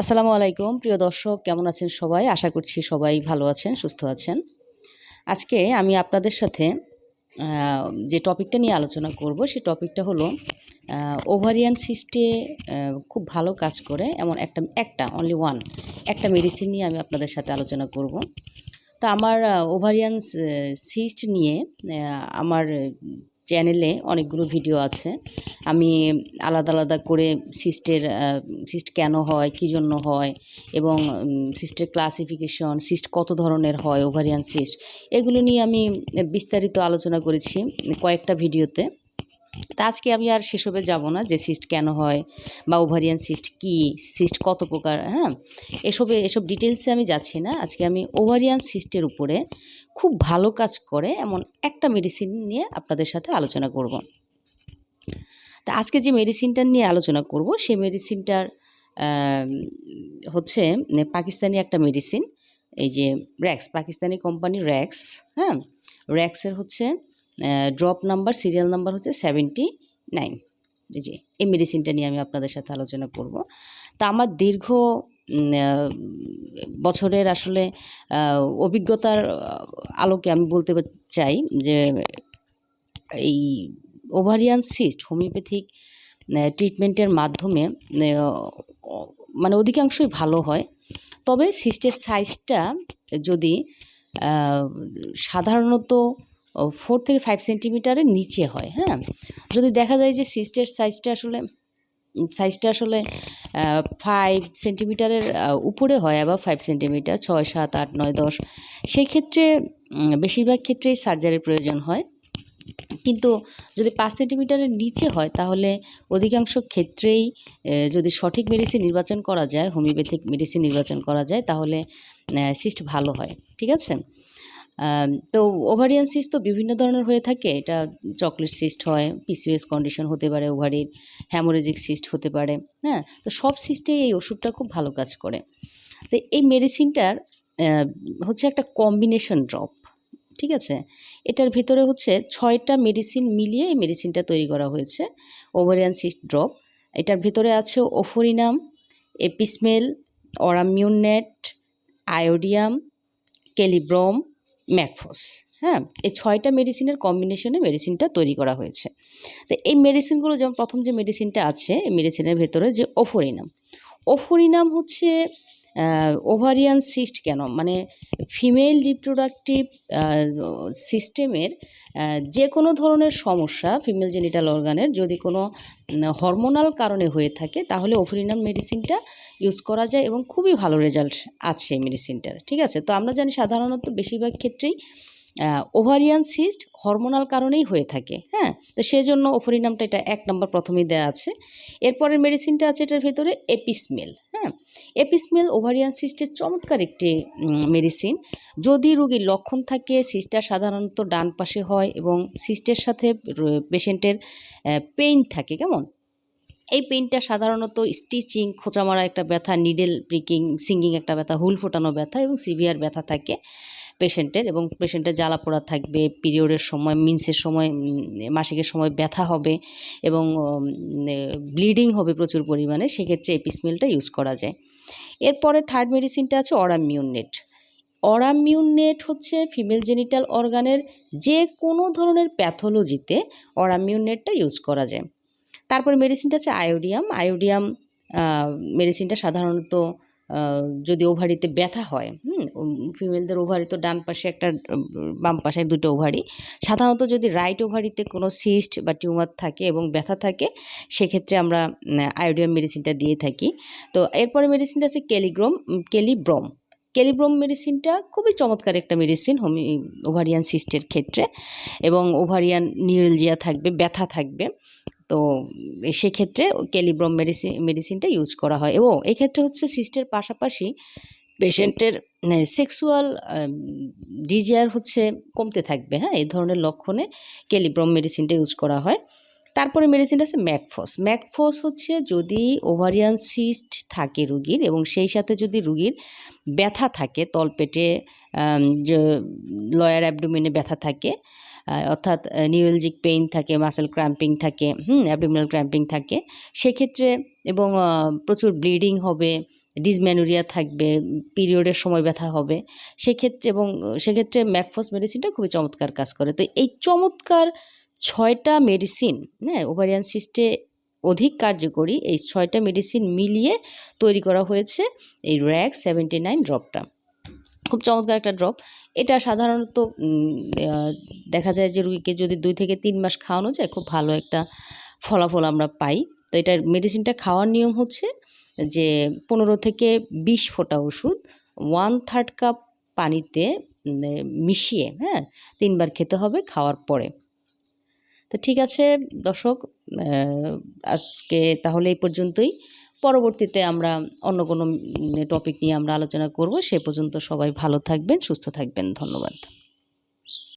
আসসালামু আলাইকুম, প্রিয় দর্শক, কেমন আছেন সবাই? আশা করছি সবাই ভালো আছেন, সুস্থ আছেন। আজকে আমি আপনাদের সাথে যে টপিকটা নিয়ে আলোচনা করব সেই টপিকটা হলো ওভারিয়ান সিস্টে খুব ভালো কাজ করে এমন একটা একটা অনলি ওয়ান একটা মেডিসিন নিয়ে আমি আপনাদের সাথে আলোচনা করব। তা আমার ওভারিয়ান সিস্ট নিয়ে আমার চ্যানেলে অনেকগুলো ভিডিও আছে। আমি আলাদা আলাদা করে সিস্টের সিস্ট কেন হয়, কী জন্য হয়, এবং সিস্টের ক্লাসিফিকেশন সিস্ট কত ধরনের হয় ওভারিয়ান সিস্ট এগুলো নিয়ে আমি বিস্তারিত আলোচনা করেছি কয়েকটা ভিডিওতে তা আজকে আমি আর সেসবে যাব না যে সিস্ট কেন হয় বা ওভারিয়ান সিস্ট কি সিস্ট কত প্রকার হ্যাঁ? এসবে, এসব ডিটেলসে আমি যাচ্ছি না। আজকে আমি ওভারিয়ান সিস্টের উপরে খুব ভালো কাজ করে এমন একটা মেডিসিন নিয়ে আপনাদের সাথে আলোচনা করব। তা আজকে যে মেডিসিনটা নিয়ে আলোচনা করব সেই মেডিসিনটার হচ্ছে পাকিস্তানি একটা মেডিসিন এই যে র্যাক্স পাকিস্তানি কোম্পানি র্যাক্স হ্যাঁ? র্যাক্সের হচ্ছে ড্রপ নাম্বার সিরিয়াল নাম্বার হচ্ছে সেভেন্টি নাইন এই যে, এই মেডিসিনটা নিয়ে আমি আপনাদের সাথে আলোচনা করব। তা আমার দীর্ঘ বছরের আসলে অভিজ্ঞতার আলোকে আমি বলতে চাই যে, এই ওভারিয়ান সিস্ট হোমিওপ্যাথিক ট্রিটমেন্টের মাধ্যমে মানে অধিকাংশই ভালো হয়। তবে সিস্টের সাইজটা যদি সাধারণত ফোর থেকে ফাইভ সেন্টিমিটারের নিচে হয় হ্যাঁ? যদি দেখা যায় যে সিস্টের সাইজটা আসলে সাইজটা আসলে ফাইভ সেন্টিমিটারের উপরে হয়, আবার ফাইভ সেন্টিমিটার ছয়, সাত, আট, নয়, দশ সেই ক্ষেত্রে বেশিরভাগ ক্ষেত্রেই সার্জারির প্রয়োজন হয়। কিন্তু যদি পাঁচ সেন্টিমিটারের নিচে হয়, তাহলে অধিকাংশ ক্ষেত্রেই যদি সঠিক মেডিসিন নির্বাচন করা যায় হোমিওপ্যাথিক মেডিসিন নির্বাচন করা যায়, তাহলে সিস্ট ভালো হয়, ঠিক আছে? তো ওভারিয়ান সিস্ট তো বিভিন্ন ধরনের হয়ে থাকে। এটা চকলেট সিস্ট হয় পিসিওএস কন্ডিশন হতে পারে ওভারির হ্যামোরেজিক সিস্ট হতে পারে হ্যাঁ? তো সব সিস্টেই এই ওষুধটা খুব ভালো কাজ করে। তো এই মেডিসিনটার হচ্ছে একটা কম্বিনেশন ড্রপ ঠিক আছে? এটার ভিতরে হচ্ছে ছয়টা মেডিসিন মিলিয়ে এই মেডিসিনটা তৈরি করা হয়েছে ওভারিয়ান সিস্ট ড্রপ এটার ভিতরে আছে ওফোরিনাম এপিসমেল অরামিউনেট আয়োডিয়াম কেলিব্রম ম্যাকফোস হ্যাঁ? এই ছয়টা মেডিসিনের কম্বিনেশনে মেডিসিনটা তৈরি করা হয়েছে। তো এই মেডিসিনগুলো যেমন প্রথম যে মেডিসিনটা আছে, এই মেডিসিনের ভেতরে যে ওফোরিনাম ওফোরিনাম হচ্ছে ওভারিয়ান সিস্ট কেন? মানে ফিমেল রিপ্রোডাক্টিভ সিস্টেমের যে কোনো ধরনের সমস্যা ফিমেল জেনিটাল অর্গানের যদি কোনো হরমোনাল কারণে হয়ে থাকে, তাহলে ওফোরিনাম মেডিসিনটা ইউজ করা যায় এবং খুবই ভালো রেজাল্ট আছে মেডিসিনটার ঠিক আছে? তো আমরা জানি সাধারণত বেশিরভাগ ক্ষেত্রেই ওভারিয়ান সিস্ট হরমোনাল কারণেই হয়ে থাকে হ্যাঁ? তো সেই জন্য ওফোরিনামটা এটা এক নম্বর প্রথমেই দেওয়া আছে। এরপরের মেডিসিনটা আছে এটার ভেতরে এপিসমেল হ্যাঁ? এপিসমেল ওভারিয়ান সিস্টের চমৎকার একটি মেডিসিন যদি রোগীর লক্ষণ থাকে সিস্টটা সাধারণত ডান পাশে হয় এবং সিস্টের সাথে পেশেন্টের পেইন থাকে, কেমন? এই পেইনটা সাধারণত স্টিচিং খোঁচা মারা একটা ব্যথা নিডেল প্রিকিং সিঙ্গিং একটা ব্যথা, হুল ফোটানো ব্যথা এবং সিভিয়ার ব্যথা থাকে। পেশেন্টের এবং পেশেন্টের জ্বালা পোড়া থাকবে, পিরিয়ডের সময়, মিন্সের সময় মাসিকের সময় ব্যথা হবে এবং ব্লিডিং হবে প্রচুর পরিমাণে, সেক্ষেত্রে এপিসমেলটা ইউজ করা যায়। এরপরে থার্ড মেডিসিনটা আছে অরামিউনেট অরামিউনেট হচ্ছে ফিমেল জেনিটাল অর্গানের যে কোনো ধরনের প্যাথোলজিতে অরামিউনেটটা ইউজ করা যায়। তারপরে মেডিসিনটা আছে আয়োডিয়াম। আয়োডিয়াম মেডিসিনটা সাধারণত যদি ওভারিতে ব্যথা হয় হুম ফিমেলদের ওভারি তো ডান পাশে একটা বাম পাশে দুটো ওভারি সাধারণত যদি রাইট ওভারিতে কোনো সিস্ট বা টিউমার থাকে এবং ব্যথা থাকে সেক্ষেত্রে আমরা আয়োডিয়াম মেডিসিনটা দিয়ে থাকি। তো এরপরে মেডিসিনটা আছে কেলিগ্রম উম, কেলিব্রম কেলিব্রম মেডিসিনটা খুবই চমৎকার একটা মেডিসিন হোমি ওভারিয়ান সিস্টের ক্ষেত্রে। এবং ওভারিয়ান নিউরলজিয়া থাকবে ব্যথা থাকবে। তো সেক্ষেত্রে ক্যালিব্রম মেডিসিন মেডিসিনটা ইউজ করা হয়। এবং এক্ষেত্রে হচ্ছে সিস্টের পাশাপাশি পেশেন্টের সেক্সুয়াল ডিজিয়ার হচ্ছে কমতে থাকবে হ্যাঁ? এই ধরনের লক্ষণে ক্যালিব্রম মেডিসিনটা ইউজ করা হয়। তারপরে মেডিসিনটা আছে ম্যাকফস। ম্যাকফস হচ্ছে যদি ওভারিয়ান সিস্ট থাকে রুগীর এবং সেই সাথে যদি রুগীর ব্যথা থাকে তলপেটে লয়ার অ্যাবডোমেনে ব্যথা থাকে অর্থাৎ নিউরোলজিক পেইন থাকে মাসেল ক্র্যাম্পিং থাকে, হুম অ্যাবডোমিনাল ক্র্যাম্পিং থাকে, সেক্ষেত্রে এবং প্রচুর ব্লিডিং হবে ডিসম্যানুরিয়া থাকবে পিরিয়ডের সময় ব্যথা হবে, সেক্ষেত্রে এবং, সেক্ষেত্রে ম্যাকফস মেডিসিনটা খুবই চমৎকার কাজ করে। তো এই চমৎকার ছয়টা মেডিসিন হ্যাঁ ওভারিয়ান সিস্টে অধিক কার্যকরী এই ছয়টা মেডিসিন মিলিয়ে তৈরি করা হয়েছে এই র্যাক সেভেন্টি নাইন ড্রপটা খুব চমৎকার একটা ড্রপ এটা সাধারণত দেখা যায় যে রুগীকে যদি দুই থেকে তিন মাস খাওয়ানো যায়, খুব ভালো একটা ফলাফল আমরা পাই। তো এটার মেডিসিনটা খাওয়ার নিয়ম হচ্ছে যে পনেরো থেকে বিশ ফোঁটা ওষুধ ওয়ান থার্ড কাপ পানিতে মিশিয়ে হ্যাঁ তিনবার খেতে হবে খাওয়ার পরে। তো ঠিক আছে দর্শক আজকে তাহলে এই পর্যন্তই। পরবর্তীতে আমরা অন্য কোনো টপিক নিয়ে আমরা আলোচনা করব। সে পর্যন্ত সবাই ভালো থাকবেন, সুস্থ থাকবেন। ধন্যবাদ।